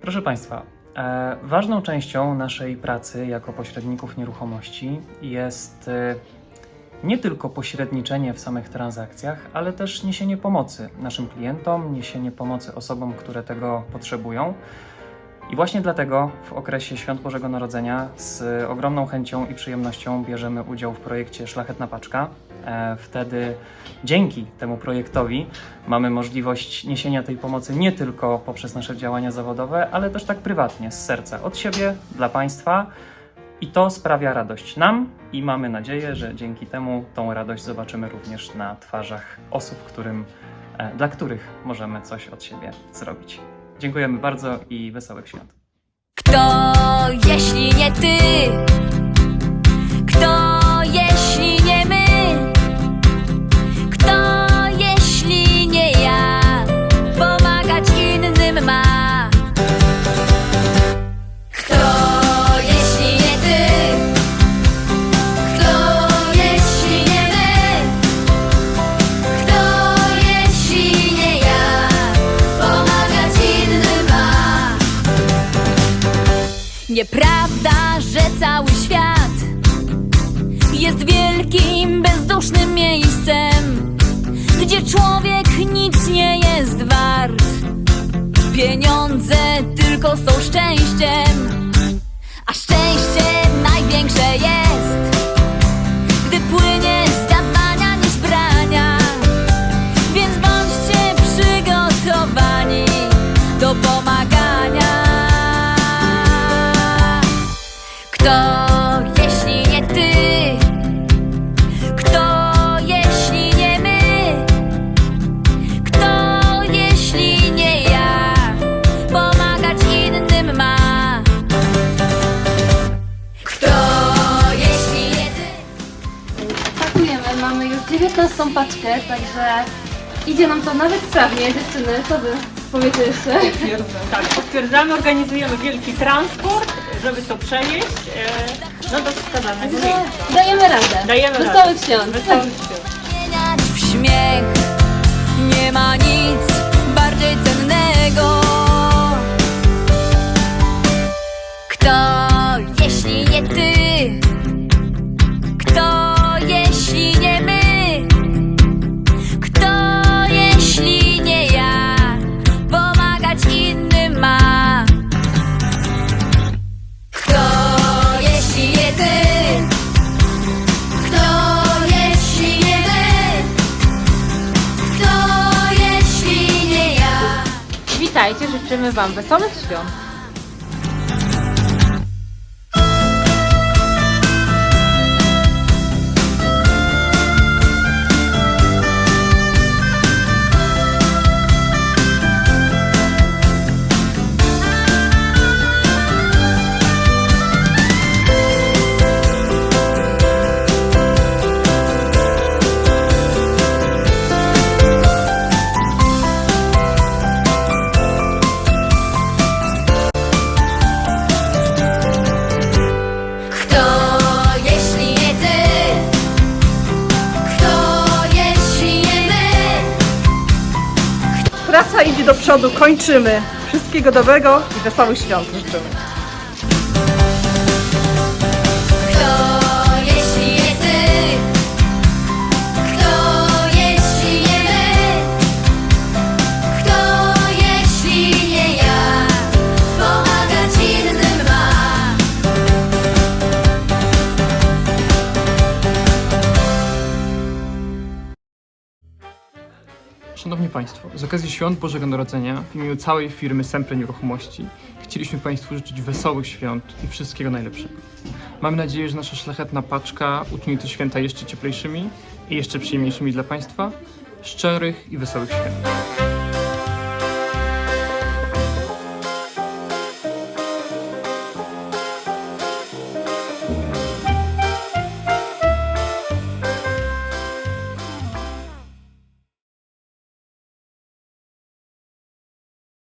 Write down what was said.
Proszę Państwa, e, ważną częścią naszej pracy jako pośredników nieruchomości jest e, nie tylko pośredniczenie w samych transakcjach, ale też niesienie pomocy naszym klientom, niesienie pomocy osobom, które tego potrzebują. I właśnie dlatego w okresie Świąt Bożego Narodzenia z ogromną chęcią i przyjemnością bierzemy udział w projekcie Szlachetna Paczka. E, Wtedy dzięki temu projektowi mamy możliwość niesienia tej pomocy nie tylko poprzez nasze działania zawodowe, ale też tak prywatnie, z serca, od siebie, dla Państwa. I to sprawia radość nam i mamy nadzieję, że dzięki temu tą radość zobaczymy również na twarzach osób, którym, e, dla których możemy coś od siebie zrobić. Dziękujemy bardzo i wesołych świąt. Kto, jeśli nie ty? Nieprawda, że cały świat jest wielkim, bezdusznym miejscem, gdzie człowiek nic nie jest wart. Pieniądze tylko są szczęściem, Kto, jeśli nie ty? Kto, jeśli nie my? Kto, jeśli nie ja? Pomagać innym ma. Kto, jeśli nie ty? Pakujemy, mamy już 19 paczkę, także idzie nam to nawet sprawnie, dziewczyny, co wy powiecie jeszcze? Potwierdzam. Tak, potwierdzamy, organizujemy wielki transport, żeby to przenieść e, no do wskazanego miejsca. dajemy radę. Dajemy Wesołych radę. świąt. Wesołych świąt. Śmiech Nie ma nic Witajcie, życzymy Wam wesołych świąt. Praca idzie do przodu, kończymy. Wszystkiego dobrego i wesołych świąt życzymy. Szanowni Państwo, z okazji Świąt Bożego Narodzenia w imieniu całej firmy Sempre Nieruchomości chcieliśmy Państwu życzyć wesołych świąt i wszystkiego najlepszego. Mamy nadzieję, że nasza szlachetna paczka uczyni te święta jeszcze cieplejszymi i jeszcze przyjemniejszymi dla Państwa. Szczerych i wesołych świąt.